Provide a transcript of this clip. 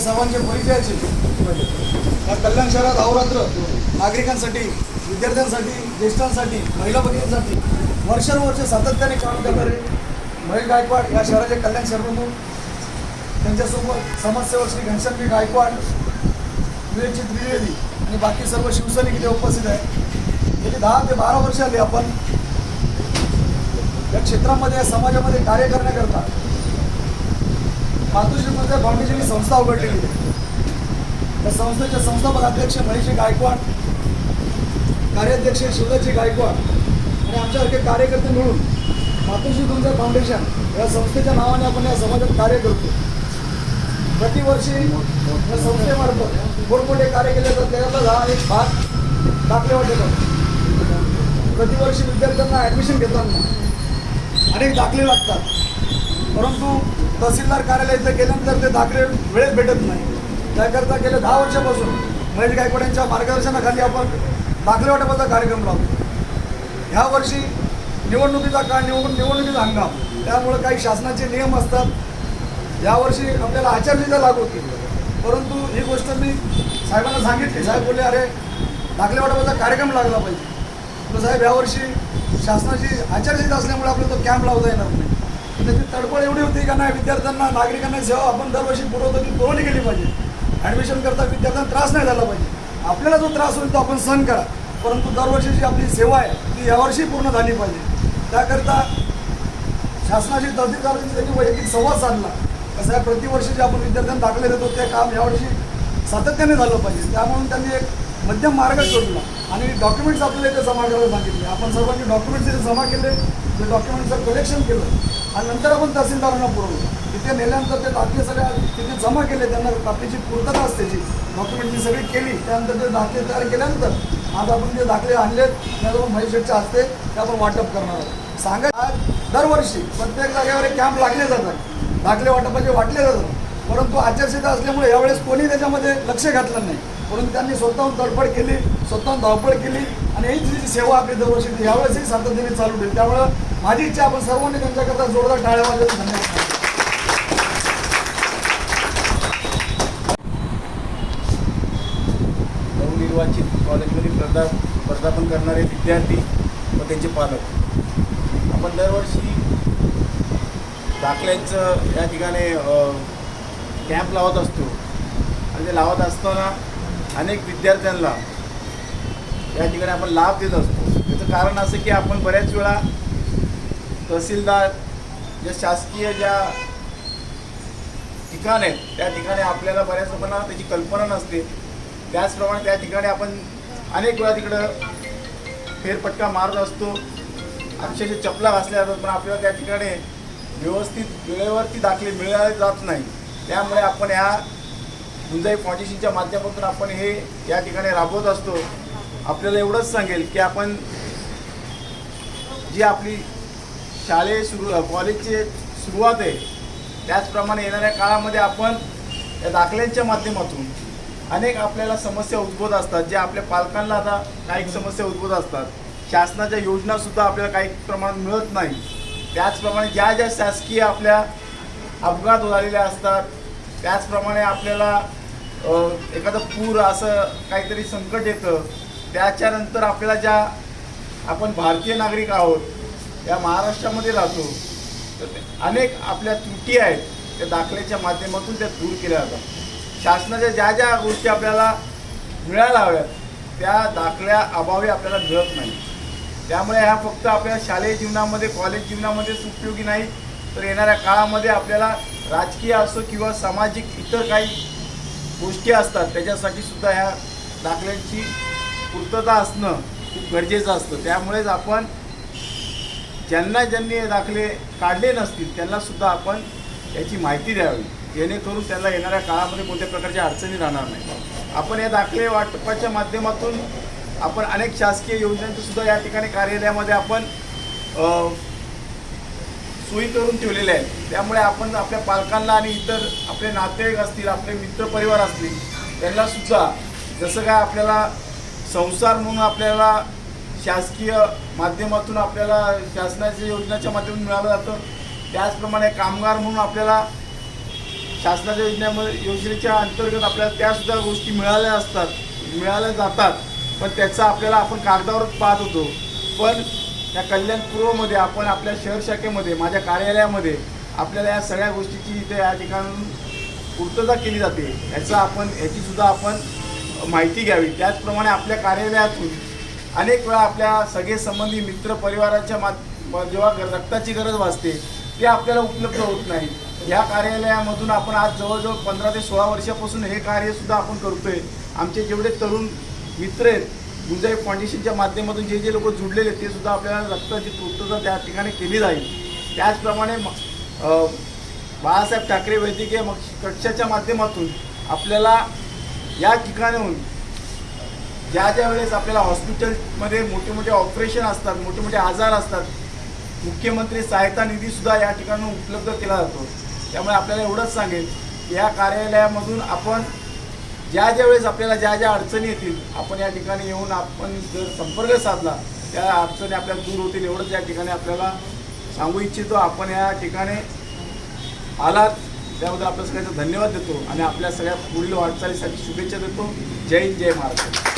आपल्या सर्वांचे परिचयाचे या कल्याण शहरात अहोरात्र नागरिकांसाठी विद्यार्थ्यांसाठी ज्येष्ठांसाठी महिला भगिनींसाठी वर्षानुवर्ष सातत्याने काम करणारे महेश गायकवाड या शहराचे कल्याण शहरप्रमुख त्यांच्यासोबत समाजसेवक श्री घनश्यामजी गायकवाड विवेकजी त्रिवेदी आणि बाकी सर्व शिवसैनिक इथे उपस्थित आहेत. गेली दहा ते बारा वर्ष आली आपण या क्षेत्रामध्ये या समाजामध्ये कार्य करण्याकरता मातोश्री मंदिर फाउंडेशन ही संस्था उघडलेली आहे. त्या संस्थेचे संस्थापक अध्यक्ष महेश गायकवाड कार्याध्यक्ष शिवदाजी गायकवाड आणि आमच्यासारखे कार्यकर्ते मिळून मातोश्री तुमचं फाउंडेशन या संस्थेच्या नावाने आपण या समाजात कार्य करतो. प्रतिवर्षी या संस्थेमार्फत मोठमोठे कार्य केले जातात. त्याच्यातला हा एक भाग दाखले वाटत प्रतिवर्षी विद्यार्थ्यांना ॲडमिशन घेताना अनेक दाखले लागतात. परंतु तहसीलदार कार्यालय इथं गेल्यानंतर ते दाखले वेळेत भेटत नाही. त्याकरता गेल्या दहा वर्षापासून महेश गायकवाड यांच्या मार्गदर्शनाखाली आपण दाखले वाटपाचा कार्यक्रम लावतो. ह्या वर्षी निवडणुकीचा काळ निवडून निवडणुकीचा हंगाम. त्यामुळं काही शासनाचे नियम असतात. यावर्षी आपल्याला आचारसंहिता लागू होती. परंतु ही गोष्ट मी साहेबांना सांगितली. साहेब बोलले अरे दाखले वाटपाचा कार्यक्रम लागला पाहिजे. तर साहेब यावर्षी शासनाची आचारसंहिता असल्यामुळे आपल्याला तो कॅम्प लावता येणार नाही. त्याची तडफड एवढी होती का नाही? विद्यार्थ्यांना नागरिकांना सेवा आपण दरवर्षी पुरवतो ती पुरवली गेली पाहिजे. ॲडमिशन करता विद्यार्थ्यांना त्रास नाही झाला पाहिजे. आपल्याला जो त्रास होईल तो आपण सहन करा. परंतु दरवर्षी जी आपली सेवा आहे ती यावर्षी पूर्ण झाली पाहिजे. त्याकरता शासनाशी तहसीलदारांनी त्यांनी वैयक्तिक संवाद साधला. कसं आहे प्रतिवर्षी जे आपण विद्यार्थ्यांना दाखले देतो ते काम यावर्षी सातत्याने झालं पाहिजे. त्यामुळे त्यांनी एक मध्यम मार्ग शोधला आणि डॉक्युमेंट्स आपल्याला इथे जमा करायला सांगितले. आपण सर्वांनी डॉक्युमेंट्स इथे जमा केले. ते डॉक्युमेंटचं कलेक्शन केलं. आणि नंतर आपण तहसीलदारांना पुरवलं तिथे नेल्यानंतर ते दाखले सगळ्या तिथे जमा केले त्यांना दाखल्याची पूर्तता असते त्याची डॉक्युमेंटची सगळी केली त्यानंतर ते दाखले तयार केल्यानंतर आज आपण जे दाखले आणलेत त्याच्यावर महेशच्या हस्ते ते आपण वाटप करणार आहोत. सांगा आज दरवर्षी प्रत्येक जागेवर एक कॅम्प लागले जातात. दाखले वाटपाचे वाटले जातात. परंतु आचारसंहिता असल्यामुळे यावेळेस कोणी त्याच्यामध्ये लक्ष घातलं नाही. परंतु त्यांनी स्वतःहून धडपड केली स्वतःहून धावपळ केली आणि ही जी सेवा आपली दरवर्षी ती यावेळेसही सातत्याने चालू ठेवली. त्यामुळं माझी इच्छा आपण सर्वांनी त्यांच्याकरता जोरदार टाळ्या वाजवून धन्यवाद. नवनिर्वाचित कॉलेजमध्ये स्पर्धा वर्धापन करणारे विद्यार्थी व त्यांचे पालक. आपण दरवर्षी दाखल्यांचं या ठिकाणी कॅम्प लावत असतो. आणि ते लावत असताना अनेक विद्यार्थ्यांना या ठिकाणी आपण लाभ देत असतो. त्याचं कारण असं की आपण बऱ्याच वेळा तहसीलदार ज्या शासकीय ज्या ठिकाण आहेत त्या ठिकाणी आपल्याला बऱ्याच लोकांना त्याची कल्पना नसते. त्याचप्रमाणे त्या ठिकाणी आपण अनेक वेळा तिकडं फेरपटका मारत असतो. अक्षरशः चपला घासल्या जातात पण आपल्याला त्या ठिकाणी व्यवस्थित वेळेवरती दाखले मिळाले जात नाही. त्यामुळे आपण ह्या गुंजाई फाउंडेशनच्या माध्यमातून आपण हे या ठिकाणी राबवत असतो. आपल्याला एवढंच सांगेल की आपण जी आपली शालेय सुरू कॉलेजची सुरुवात आहे त्याचप्रमाणे येणाऱ्या काळामध्ये आपण या दाखल्यांच्या माध्यमातून अनेक आपल्याला समस्या उद्भवत असतात जे आपल्या पालकांना आता काही समस्या उद्भवत असतात. शासनाच्या योजनासुद्धा आपल्याला काही प्रमाणात मिळत नाही. त्याचप्रमाणे ज्या ज्या शासकीय आपल्या अपघात झालेल्या असतात त्याचप्रमाणे आपल्याला एखादं पूर असं काहीतरी संकट येतं त्याच्यानंतर आपल्याला ज्या आपण भारतीय नागरिक आहोत या महाराष्ट्रामध्ये राहतो तर अनेक आपल्या त्रुटी आहेत त्या दाखल्याच्या माध्यमातून त्या दूर केल्या जातात. शासनाच्या ज्या ज्या गोष्टी आपल्याला मिळायला हव्यात त्या दाखल्या अभावी आपल्याला मिळत नाही त्यामुळे ह्या फक्त आपल्या शालेय जीवनामध्ये कॉलेज जीवनामध्येच उपयोगी नाही तर येणाऱ्या काळामध्ये आपल्याला राजकीय असो किंवा सामाजिक इतर काही गोष्टी असतात त्याच्यासाठी सुद्धा ह्या दाखल्यांची पूर्तता असणं खूप गरजेचं असतं. त्यामुळेच आपण ज्यांना ज्यांनी हे दाखले काढले नसतील त्यांनासुद्धा आपण याची माहिती द्यावी. जेणेकरून त्यांना येणाऱ्या काळामध्ये कोणत्या प्रकारच्या अडचणी राहणार नाही. आपण या दाखले वाटपाच्या माध्यमातून आपण अनेक शासकीय योजनांचं सुद्धा या ठिकाणी कार्यालयामध्ये आपण सोयी करून ठेवलेल्या आहेत. त्यामुळे आपण आपल्या पालकांना आणि इतर आपले नातेवाईक असतील आपले मित्रपरिवार असतील त्यांना सुद्धा जसं काय आपल्याला संसार म्हणून आपल्याला शासकीय माध्यमातून आपल्याला शासनाच्या योजनेच्या माध्यमातून मिळालं जातं. त्याचप्रमाणे कामगार म्हणून आपल्याला शासनाच्या योजनेमध्ये योजनेच्या अंतर्गत आपल्याला त्यासुद्धा गोष्टी मिळाल्या असतात मिळाल्या जातात. पण त्याचा आपल्याला आपण कागदावरच पाहत होतो. पण या कल्याण पूर्वमध्ये आपण आपल्या शहर शाखेमध्ये माझ्या कार्यालयामध्ये आपल्याला या सगळ्या गोष्टीची इथे या ठिकाणून पूर्तता केली जाते. याचा आपण याचीसुद्धा आपण माहिती घ्यावी. त्याचप्रमाणे आपल्या कार्यालयातून अनेक वेळा आपल्या सगळे संबंधी मित्र परिवाराच्या मात जेव्हा रक्ताची गरज भासते ते आपल्याला उपलब्ध होत नाही. या कार्यालयामधून आपण आज जवळजवळ पंधरा ते सोळा वर्षापासून हे कार्य सुद्धा आपण करतोय. आमचे जेवढे तरुण मित्र आहेत गुंजाई फाउंडेशनच्या माध्यमातून जे जे लोक जुडलेले ते सुद्धा आपल्याला रक्ताची पूर्तता त्या ठिकाणी केली जाईल. त्याचप्रमाणे बाळासाहेब ठाकरे वैद्यकीय कक्षाच्या माध्यमातून आपल्याला या ठिकाणाहून ज्या ज्या वेळेस आपल्याला हॉस्पिटलमध्ये मोठे मोठे ऑपरेशन असतात मोठे मोठे आजार असतात मुख्यमंत्री सहायता निधीसुद्धा या ठिकाणून उपलब्ध केला जातो. त्यामुळे आपल्याला एवढंच सांगेल की या कार्यालयामधून आपण ज्या ज्या वेळेस आपल्याला ज्या ज्या अडचणी येतील आपण या ठिकाणी येऊन आपण जर संपर्क साधला त्या अडचणी आपल्याला दूर होतील एवढंच या ठिकाणी आपल्याला सांगू इच्छितो. आपण या ठिकाणी आलात त्याबद्दल आपल्या सगळ्यांचा धन्यवाद देतो आणि आपल्या सगळ्या पुढील वाटचालीसाठी शुभेच्छा देतो. जय हिंद जय महाराष्ट्र.